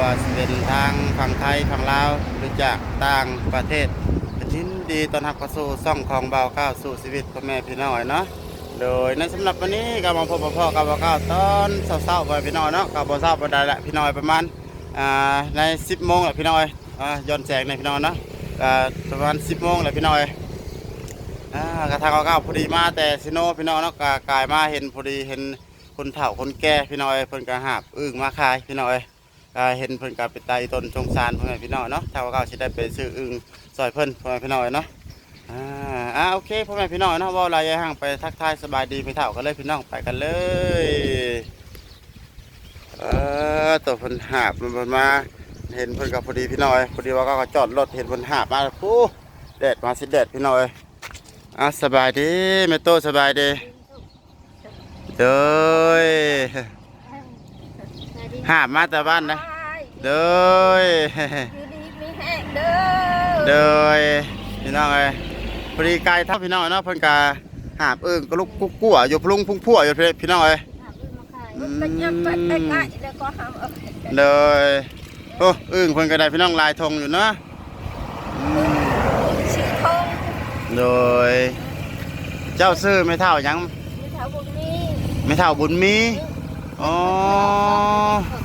ว่าเป็นทางฝั่งไทยฝั่งลาวหรือจากต่างประเทศก็ยินดีตอนรับเข้าสู่ซ่องของเบาข้าวสู่ชีวิตพ่อแม่พี่น้อยเนาะโดยในสำหรับวันนี้ก็มาพบพ่อกับเบาข้าวตอนเช้าๆไปพี่น้อยเนาะกับบ่เช้าบ่ได้ละพี่น้อยประมาณอ่าใน10โมงแหละพี่น้อยอ่าย้อนแสงในพี่น้อยเนาะประมาณ10โมงแหละพี่น้อยอ่ากระทางเอาก้าพอดีมาแต่ซิโนพี่น้องเนาะกายมาเห็นพอดีเห็นคนเฒ่าคนแก่พี่น้อยเพิ่นก็หาบอึ้งมาขายพี่น้อย ก็เห็นเพิ่นก็ไปไต่ต้นชงซานเพิ่นให้พี่น้องเนาะถ้าว่าก้าวสิได้ไปซื้ออึ้งซอยเพิ่นพ่อแม่พี่น้อยเนาะอ่าอ่าโอเคพ่อแม่พี่น้องเนาะว่าลายห่างไปทักทายสบายดีพี่เฒ่ากันเลยพี่น้องไปกันเลยเออตัวเพิ่นหาบมันมาเห็นเพิ่นก็พอดีพี่น้อยพอดีว่าก็จอดรถเห็นเพิ่นหาบมาปูแดดมาสิแดดพี่น้อยอะสบายดีแม่โตสบายดีเด้ย หาบมาแต่บ้านนะเด้ยอยู่ดีมีแห้งเด้อเด้ยพี่น้องเอ้ยพอดีไกลทับพี่น้องเนาะเพิ่นกาหาบเอิ้งก็ลุกกุ๊กกั่วอยู่พลุงพุ่งพั่วอยู่พี่น้องเอ้ยมันเป็นยังไงแต่ไก่แล้วก็ทำเอาเด้ยโอ้อึ้งเพิ่นก็ได้พี่น้องลายธงอยู่เนาะชื่อทงโดยเจ้าซื้อไม่เท่าหยังมีแถวบุญมีไม่เท่าบุญมี อ๋อ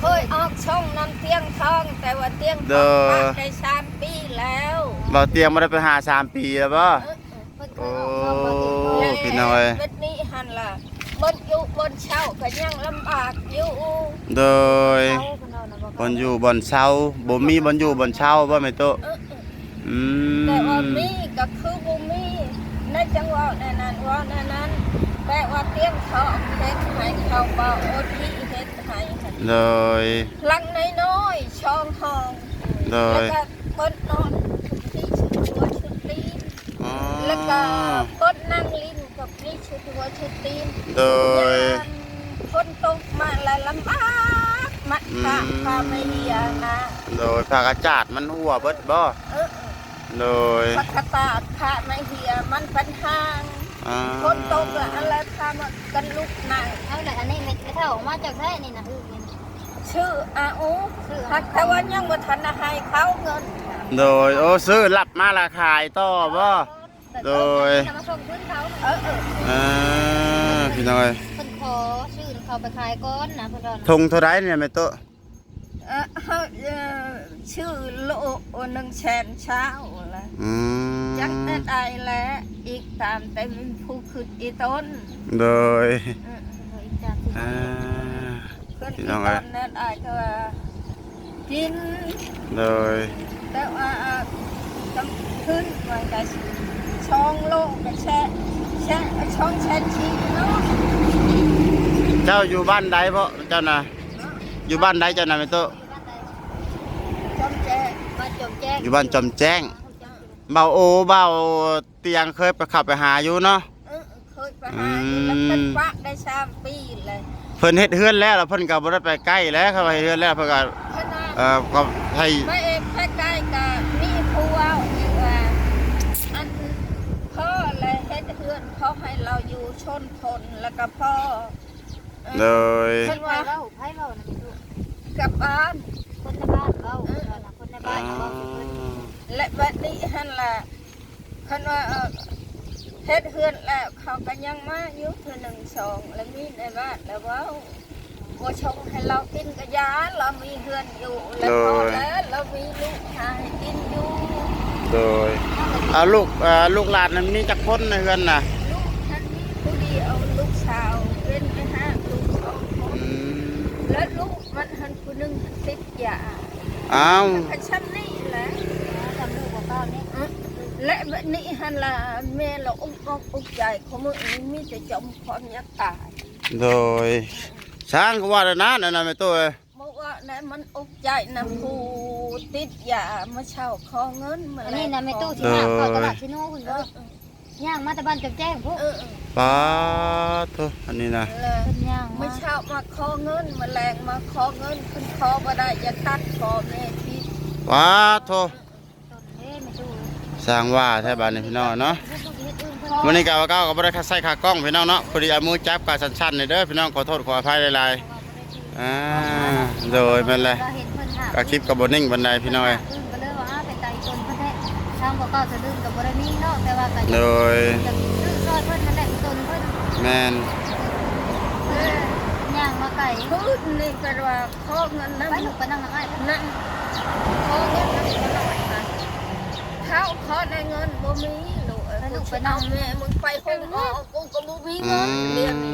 เคยออกช่องนำเตียงทอง แต่ว่าเตียงทเด้องอผ่านได้สามปีแล้วเราเตรียมมาได้ไปหาสามปีแล้วป่ะเออเออโอ้พี่น้อย เบ็ดนี้หันล่ะบนอยู่บนเช่าก็ยังลำบากอยู่โดยบอนอยู่บอนเช่าบ่มีบอนอยู่บอนเช่าบ่แม่โตะเออเอออืมแต่ว่ามีก็คือบ่มีในจังหวะนั้นนั้นว่านั้นนั้น แต่ว่าเตียงทองเฮ็ดให้เขาเบาโอทีเฮ็ดให้โดยหลังน้อยๆช่องห้องโดแล้วยก็เปิ้นนอนที่ชุดหัวชุดตีนอ๋อแล้วก็เปิ้นนั่งลิ้นกับนี่ชุดหัวชุดตีนโดยยามคนตกมาและลำบากมัดพาอืม พาไม่เฮียนะโดยผักอากาศมันหัวเบิดบ่เออ โดย พักตาดพาไม่เฮียมันเป็นห้างอ่า คนตกละอะไรพามากันลุกนั่งเอาเลยอันนี้ไม่ไม่เท่ามาจากแท้นี่นะชื่ออาอูพักแต่ว่ายังบ่ทันได้ให้เขาเงินโดยโอ้ซื้อรับมาราคายต่อบ่โดยมาส่งขึ้นเขาเออเอออ่าพี่น้อยเพิ่นขอชื่อเขาไปขายก้อนนะเพิ่นว่าทงเท่าไรเนี่ยแม่โตะเออเฮาเอ่อชื่อโลหนึ่งแสนเช้าละอืม จังได้ได้แล้วอีกตามแต่มีผู้ขึ้นอีต้นโดยเออเพิ่นอีกจากที่อ่าขึ้นพี่อีน้องต้เอ้ยนนั่นได้ก็ว่ากินโดยแต่ว่าต้องขึ้นมันก็ช่องโลกก็แช่แช่ช่องแช่ชีเนาะเจ้าอยู่บ้านใดบ่เจ้าน่ะอยู่บ้านใดเจ้าน่ะแม่โตะจอมแจ้มาจมแจ้งอยู่บ้านจอมแจ้ง เบาโอเบาเตียงเคยไปขับไปหาอยู่เนาะ เออเคยไปหาอยู่แล้วเป็นปะได้สามปีเลยเพิ่นเฮ็ดเฮือนแล้วแล้วเพิ่นก็บ่ได้ไปใกล้แล้วเขาไปเฮ็ดเฮือนแล้วเพิ่นก็ขนาดเอ่อก็ให้แม่เองแค่ใกล้กับมีผัวอีกว่าอันพ่อเลยเฮ็ดเฮือนเขาให้เราอยู่ชนทนแล้วก็พ่อเออโดยเพิ่นไผว่าเว้าไผเว้านะพี่ลูกกลับบ้านคนในบ้านเว้าเพิ่นว่าน่ะคนในบ้านเว้าเพิ่น และบัดนี้หั่นล่ะเพิ่นว่าเอ่อเฮ็ดเฮือนแล้วเขาก็ยังมาอยู่เทื่อหนึ่งสองแล้วมีในบ้านแล้วเว่าบ่ชงให้เรากินกะยาเรามีเฮือนอยู่แล้วพอแล้วเรามีลูกหาให้กินอยู่โดยเอาลูกเอ่อลูกหลานนั้นมีจักคนในเฮือนน่ะลูกท่านมีผู้เดียวลูกสาวเป็นไปหาลูกสองคนอืมแล้วลูกมันหันผู้หนึงติดยาอ้าว พันชั้นนี่แหละ ทำลูกของเก้านี่ และบัดนี้หันละแม่เราอุกอกอุกใจเขามือนี้มีแต่จมความยักตายโดยช้างก็ว่าแล้วนะนั่นน่ะแม่ตัวเอ้ยบอกว่านั่นมันอุกใจนะผู้ติดยามาเช่าขอเงินมาอันแลนี้กนะแม่ตู้ที่หน้าเข้าตลาดชิโน่คุณเอบ่อย่างมาแต่บ้านจมแจ้งพวกเออป้าโทอันนี้นะเลยเพิ่นย่างมามาเช่ามาขอเงินมาแรงมาขอเงินขึ้นขอมาได้อย่าตัดขอแม่ที่ป้าโทต้นเด้แม่ตู้ สร้างว่าแท้บ้านนี้พี่น้องเนาะวันนี้กาวาเก้าก็บ่ได้คัดใส่ขากล้องพี่น้องเนาะพอดีเอามือจับกาสั้นๆนี่เด้อพี่น้องขอโทษขออภัยหลายๆอ่าโดยเลยเราเห็นเพิ่นก็คลิปก็บ่นิ่งบันไดพี่น้อยอึ้งก็เลยว่าอ้าไปไกลตนเพิ่นแท้ทางบ่เก้าจะดึงกับบ่ได้มีเนาแต่ว่าก็โดยแตนเพิ่นแมนอย่างมาไก่พูดนี่ก็ว่าขอเงินน้ำไปลูกไปนั่งอ้ายนั่งขอเงินน้ำก็หน่อยนะเขาขอได้เงินบ่มีลูกเอ้ยกูไปเอาแม่มึงไปห้องหมอกูก็บ่มีเงินเรียนนี่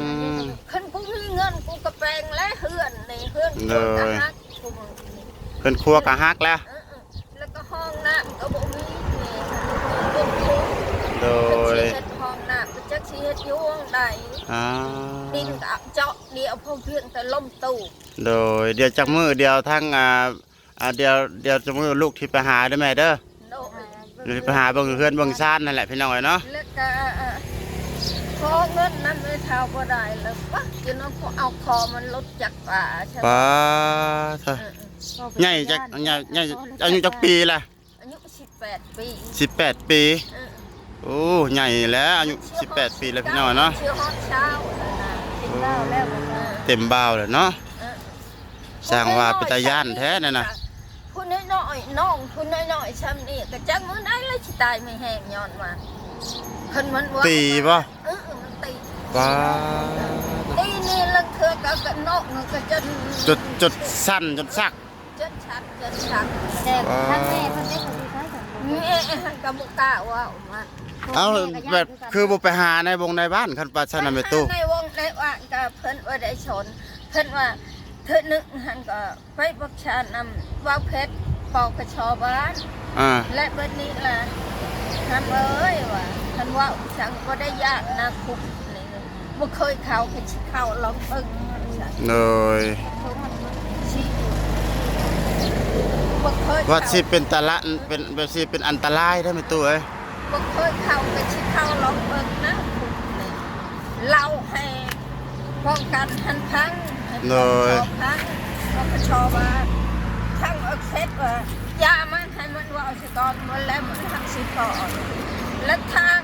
คันกูมีเงินกูก็แปลงและเฮือนนี่เฮือนกูก็ฮักกูมึงนี่เพิ่นครัวก็ฮักแล้วเออๆแล้วก็ห้องน้ำก็บ่มีนี่บ่มีโดยเฮ็ดห้องน้ำก็จักสิเฮ็ดอยู่วงใดอ่าดินก็เจาะเดียวพอเพียงแต่ล้มตู้โดยเดี๋ยวจักมือเดียวทั้งอ่าอ่าเดี๋ยวเดี๋ยวจักมือลูกที่ไปหาได้อแม่เด้อโดยเดี๋ยว ไปหาเบิ่งเพื่อนเบิ่งซ่านนั่นแหละพี่น้อยเนาะแล้วก็ขอเงินนั้นไม่เท่าบ่ได้แล้วปะจะน้องก็เอาคอมันลดจากป่าใช่ไหมป้าเถอะใหญ่จักใหญ่ใหญ่อายุจักปีล่ะอายุ18ปี18ปีเออโอ้ใหญ่แล้วอายุ18ปีแล้วพี่น้อยเนาะเชื่อฮอดเช้าแล้วนะกินข้าวแล้วบ่ได้เต็มบ่าวเลยเนาะเออ สร้างว่าเป็นตาย่านแท้นั่นน่ะ ผู้น้อยๆน้องผู้น้อยๆซ้ำนี่ก็จักมื้อใดแล้วสิตายไม่แห้งย้อนมาเพิ่นมันว่าตีบ่เออมันตีป้าตีนี่ละเถือกับกันนอกมันก็จนจุดจุดสั้นจุดสักจนชัดจนชัดแต่ทั้งแม่เพิ่นได้ก็สิใช้กันแม่ก็บ่กล้าว่าออกมาเอาแบบคือบ่ไปหาในวงในบ้านคันปลาชนะแม่ตู้ในวงในว่างก็เพิ่นว่าได้ชนเพิ่นว่าเธอนึกหันก็ไปบักชานำว่าเพชร ปอกกระชอบ้านอ่าและเบิดนี้ล่ะทำเอ้ยว่าท่านว่าสั่งก็ได้ยากนะคุกนี่บ่เคยเข้าไปสิเข้าลองเบิ่งสั่งโดยสิบ่เคยว่าเข้สิเป็นตะละเป็นแบบสิเป็นอันตรายได้อแม่ตู้เอ้ยบ่เคยเข้าไปสิเข้าลองเบิ่งนะคุกนี่เราให้ป้องกันหันพังให้ป้องกันพังก็กระชอว่า ทั้งเอาเซ็ตว่ายามันให้มันว่าอาสิก่อนหมดแล้วมันทำสิก่อและทาง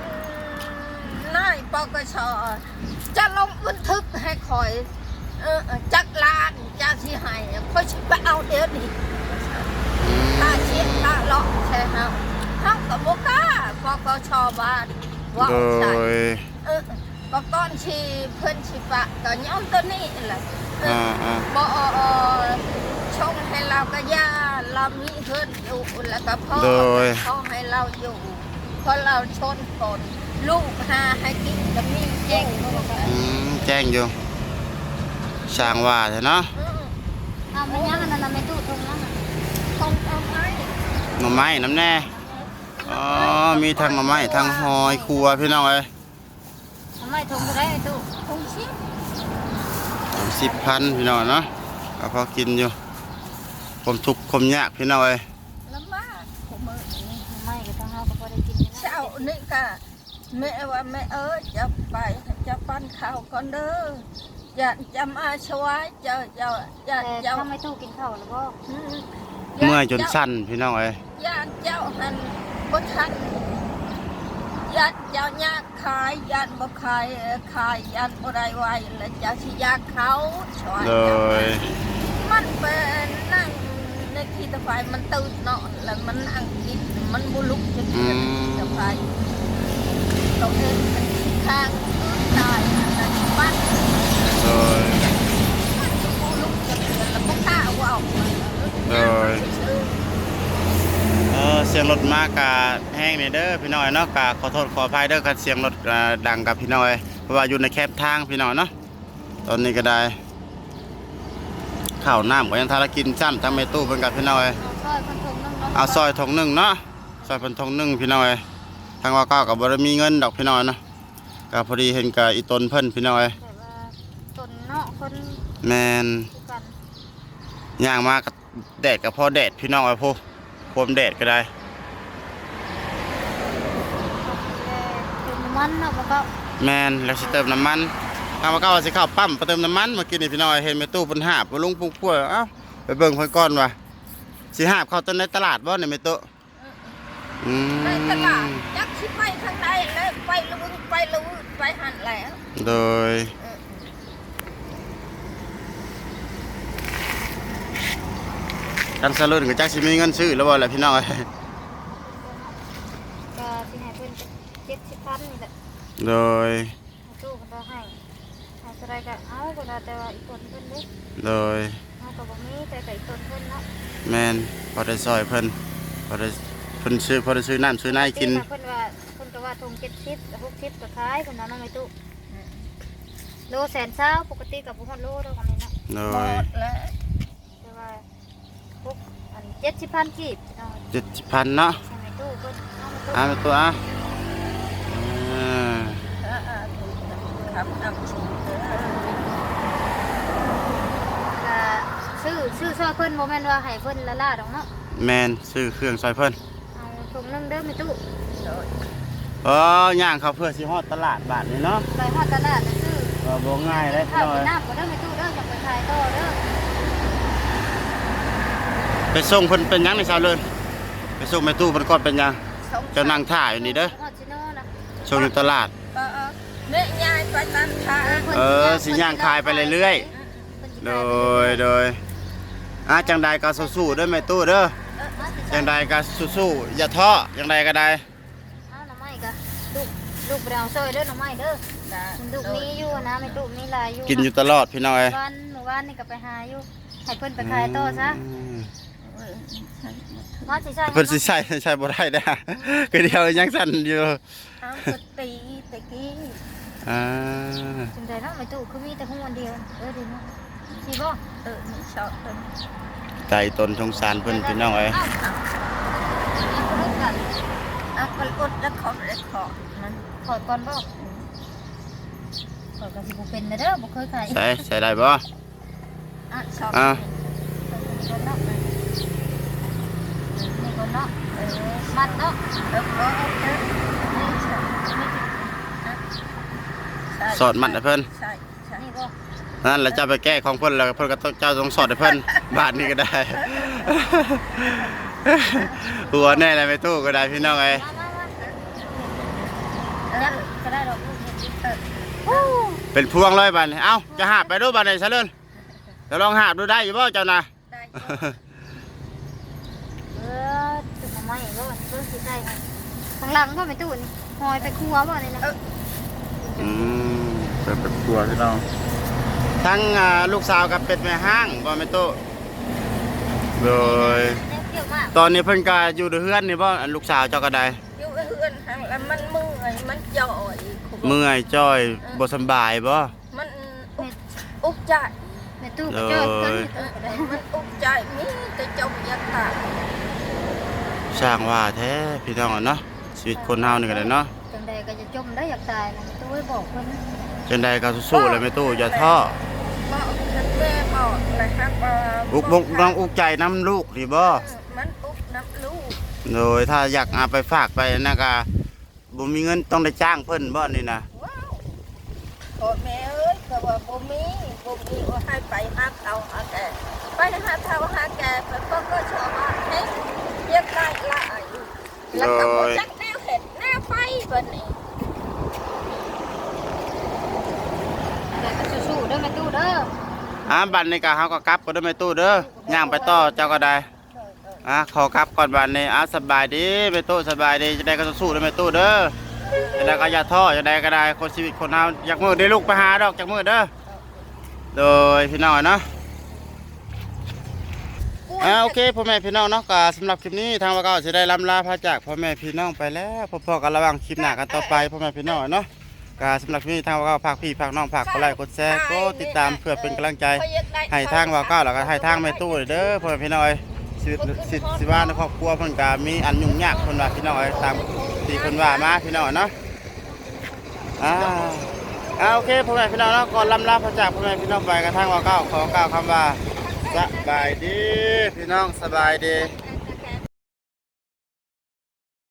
นายปกชจะลงบันทึกให้คอยจักรลานจะที่ให้คอยไปเอาเดี๋ยวนี้ตาเชียตาเลาะใช่ไหมเฮากับโบกล้าปกชบ้านว่าใช่ยเอก็ก้อนชีเพิ่อนชีปะก็ย้อมตัวนี้แหละบ่ ชงให้เราก็ย่าเรามีเพื่อนอยู่แล้วก็พ่อโดยเขาให้เราอยู่เพราะเราชนคนลูกหาให้กินก็มีแจ้งเขาบอกว่าอืมแจ้งอยู่ช่างว่าเถอะเนาะอืมเอามันยังอันนั้นน่ะแม่ตู้ตรงนั้นน่ะคงเอาไม้หน่อไม้น้ำแน่อ๋อมีทั้งหน่อไม้ทั้งหอยครัวพี่น้องเอ้ยทำไมทงบ่ได้แม่ตู้คงชิบสิบพันพี่น้องเนาะก็พอกินอยู่ ผมทุกข์ผมยากพี่น้องเอ้ยลำบากผมมือนี้ทำไมก็ต้องเฮาก็บ่ได้กินนี่นะเช้านี่ก็แม่ว่าแม่เอ้ยจะไปจะปั้นข้าวก่อนเด้ออย่าจะมาช่วยเจ้าเจ้าอย่าแต่เจ้าทำไมตู้กินข้าวแล้วบ่อืมเมื่อยจนสั้นพี่น้องเอ้ยญาติเจ้าหันบ่ทันญาติเจ้ายากขายญาติบ่ขายเอ่อขายญาติบ่ได้ไว้แล้วเจ้าสิยากเขาช่วยโดยมันเป็นนั่ง ในที่ตะไฟมันตื่นเนอนแล้วมันนั่งกินมันบ่ลุกจะเกินตะไฟตัวเองมันข้างตายนั่บ้านโดยบ่ลุกจะเกินแล้วบ่กล้าว่าออกโดยเออเสียงรถมากกะแห้งนี่เด้อพี่น้อยเนาะกะขอโทษขออภัยเด้อคันเสียงรถดังกับพี่น้อยเพราะว่าอยู่ในแคบทางพี่น้อยเนาะตอนนี้ก็ได้ ข้าวน้ำก็ยังทารากินซ้ำทั้งเมตู้เพิ่นกับพี่น้อยเอาซอยคนทงนึงเนาะเอาซอยทงหนึ่งเนาะซอยเพิ่นทงหนึ่งพี่น้อยทางว่าเก้าก็บ่ได้มีเงินดอกพี่น้อยเนาะก็พอดีเห็นกับอีตนเพิ่นพี่น้อยแต่ว่าตนเนาะคนแม่นคือกันย่างมากับแดดกับพ่อแดดพี่น้อยพูผมแดดก็ได้แต่เป็นมันเนาะบ่ก็แมนแล้วสิเติมน้ำมัน ทางมาเก้าว่าสิเข้าปั๊มไปเติมน้ำมันเมื่อกี้นี่พี่น้อยเห็นแม่ตู้เพิ่นหาบบ่ลุงปุ๊กป่วยเอ้าไปเบิ่งเพิ่นก่อนว่าสิหาบเข้าต้นในตลาดบ่เนี่ยแม่ตู้อืมในตลาดจักสิไปทางใดเลยไปละวึงไปละวึงไปหันแล้วโดยเออกันสลุนก็จักสิมีเงินซื้อแล้วบ่ล่ะพี่น้องเอ้ยก็สิให้เพิ่นเจ็ดสิบพันนี่แหละโดย ตู้เพิ่นก็ให้ให้เท่า ไรก็เอาก็ได้แต่ว่าอีกคนเพิ่นเด้โดยเอาก็บ่มีแต่ก็อีกคนเพิ่นเนาะแมนพอได้ซอยเพิ่นพอได้เพิ่นซื้อพอได้ซื้อน้ำซื้อน้ำกิน เพิ่นว่าเพิ่นก็ว่าทง70 60ก็ขายเพิ่นเอาน้องไอ้ตู้โลแสนเช้าปกติกับบ่ฮอดโลเด้อของนี้เนาะโดหมยดแล้วแต่ว่าพวกอันเจ็ดสิบพันกีบเอาเจ็ดสิบพันเนาะใช่ไหมตู้ก็เอามาตู้ อ่าตัวอะอ่า อ่าๆครับน้ำชิมเด้อ ก็ ซื้อซื้อซอยเพิ่นโมเมนต์ว่าให้เพิ่นละล่าดอกเนาะแมนซื้อเครื่องซอยเพิ่นเอาถุงนึงเด้อไม่ตู้โดยอ๋อย่างเขาเพื่อสิฮอดตลาดบาทนี่เนาะไปฮอดตลาดน่ะซื้อก็บ่ง่ายเลยพี่ข้าวน้อกิยนน้ำก็เด้อไม่ตู้เด้อจะไปขายต่อเด้อไปส่งเพิ่นเป็นหยังในชาวเลยไปส่งแม่ตู้เพิ่นก่อนเป็นหยังสงเจ้านั่งท่าอยู่นี่เด้อฮอดซิโน่นะส่งอยู่ตลาดเออๆเนี่ยยายไปตามทางพิ่นเออสิย่างขายไปเรื่อยเพิ่นสิโดขายไปยโดย อะจังใดก็สู้ๆเด้อแม่ตู้เด้อเออเอาสิจังใดก็สู้ๆอย่าท้อจังใดก็ได้เอาหน่อไม้ก็ลูกลูกไปเอาซอยเด้อหน่อไม้เด้อจ้ะมันลูกมีอยู่นะไม่ตู้มีหลายอยู่กินอยู่ตลอดพี่น้อยวันเมื่อวานนี่ก็ไปหาอยู่ให้เพิ่นไปขายต่อซะเออมาสิใช่เพิ่นสิใช้ใช้บ่ได้เด้อคือเดียวยังสั่นอยู่เอาสตีตะกี้อ่าจังไดเนาะไม่ตู้คือมีแต่หุ้นเดียวเออดีเนาะ สิบ่เออนี่ชอบเป็นใจตนสงสารเพิ่นพี่น้องเอ้ยเอ้าเอาเอาเลิกกันเอาคนอุดแล้วขอบแล้วขอบมันขอดก่อนบ่ขอดก็สิบ่เป็นนะเด้อบ่เคยขายใช้ใช้ได้บ่อะชอบอะนี่คนเนาะนี่คนเนาะเออมัดเนาะแล้วก็เออนี่ชอบใช่สอดมันให้เพิ่นใช่ใช่ นี่บ่นั่นแหละเจ้าไปแก้ของเพิ่นแล้วเพิ่นก็ต้องเจ้าต้องสอดให้เพิ่นบาทนี้ก็ได้ หัวแน่เลยไปตู้ก็ได้พี่น้องเอ้ยมามามาเออยัดก็ได้ดอกลูกนี่เออโอ้เป็นพวงเลยบาดนี้เอ้าจะหาบไปดูบาดนี้ซะเลิ่นจะลองหาบดูได้อยู่บ่เจ้านะได้เออตุกไม้บ่เพิ่นสิได้ให้ข้างหลังบ่แม่ตู้นี่หอยไปครัวบ่นี่นะอืมเป็นเป็นครัวพี่น้อง ทั้งอ่าลูกสาวกับเป็ดแม่ห้างบ่แม่ตู้โดยยังเกี่ยวมากตอนนี้เพิ่นก็อยู่เฮือนนี่บ่อันลูกสาวเจ้าก็ได้อยู่เฮือนหังแล้วมันเมื่อยมันจ่อยคุเมื่อยจ้อยบ่สำบายบ่มันอุกอุกใจแม่ตู้ก็เจอกันอยู่เอตู้อก็ได้มันอุกใจมีแต่จมยักษ์ตาสร้างว่าแท้พี่น้องอะเนาะชีวิตคนเฮานี่ก็ได้เนาะจังใดก็จะจมได้อยากตายนะแม่ตู้ไว้บอกเพิ่นจังใดก็สู้ๆเลยแม่ตู้อย่าท้อ บอกท่านแม่บอ กนะครับว่าอุกบกน้องอุกใจน้ำลูกนี่บ่มันอุกน้ำลูกโดยถ้าอยากเอาไปฝากไปนะก็บ่มีเงินต้องได้จ้างเพิ่นบ่นี่นะว้าวโอแม่เอ้ยก็ว่าบ่มีบ่มีว่าให้ไปหาเขาหาแกไปหาเขาหาแกไปก็ก็ชอบว่าเฮ้ยเรียกได้หลายแล้วก็บ่จักแนวเห็ดแนวไฟบัดนี้ แต่ก็สู้ๆเด้อแม่ตู้เด้อ อ่าบัดนี้ก็เฮาก็กลับก็ได้แม่ตู้เด้อย่างไปต่อเจ้าก็ได้อะขอกลับก่อนบัดนี้อะสบายดีแม่ตู้สบายดีจะได้ก็สู้ๆเด้อแม่ตู้เด้อจะได้ก็อย่าท้อจะได้ก็ได้คนชีวิตคนเฮาอยากมือได้ลูกไปหาดอกจากมือเด้อโดยพี่น้องเนาะอ่าโอเคพ่อแม่พี่น้องเนาะก็สำหรับคลิปนี้ทางวาก็จะได้ลำลาพาจากพ่อแม่พี่น้องไปแล้วพบๆกันระหว่างคลิปหน้ากันต่อไปพ่อแม่พี่น้องเนาะ ก็สำหรับคลิปนี้ทางว่าก็ฝากพี่ฝากน้องฝากกดไลค์กดแชร์กดติดตามเพื่อเป็นกำลังใจให้ทางว่าก็แล้วก็ให้ทางแม่ตู้เด้อพ่อแม่พี่น้องเอ้ยชีวิตสิทธิ์สิว่าในครอบครัวเพิ่นก็มีอันยุ่งยากเพิ่นว่าพี่น้องเอ้ยตามที่เพิ่นว่ามาพี่น้องเนาะอ่าอ่าโอเคพ่อแม่พี่น้องเนาะก่อนลำลาพาจากพ่อแม่พี่น้องไปกระทั่งว่าก็ขอกล่าวคำว่าสบายดีพี่น้องสบายดี